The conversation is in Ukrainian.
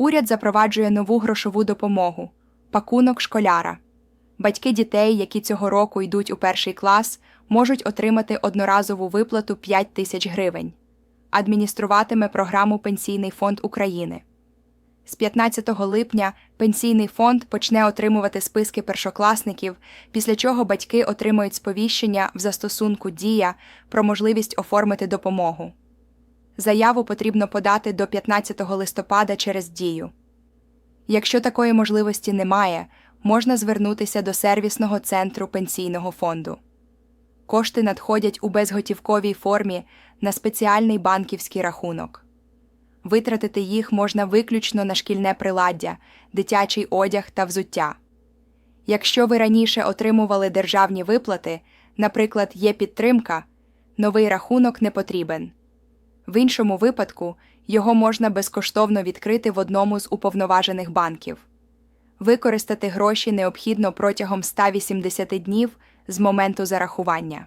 Уряд запроваджує нову грошову допомогу пакунок школяра. Батьки дітей, які цього року йдуть у перший клас, можуть отримати одноразову виплату 5 тисяч гривень. Адмініструватиме програму Пенсійний фонд України. З 15 липня пенсійний фонд почне отримувати списки першокласників, після чого батьки отримають сповіщення в застосунку Дія про можливість оформити допомогу. Заяву потрібно подати до 15 листопада через Дію. Якщо такої можливості немає, можна звернутися до сервісного центру пенсійного фонду. Кошти надходять у безготівковій формі на спеціальний банківський рахунок. Витратити їх можна виключно на шкільне приладдя, дитячий одяг та взуття. Якщо ви раніше отримували державні виплати, наприклад, є підтримка, новий рахунок не потрібен. В іншому випадку його можна безкоштовно відкрити в одному з уповноважених банків. Використати гроші необхідно протягом 180 днів з моменту зарахування.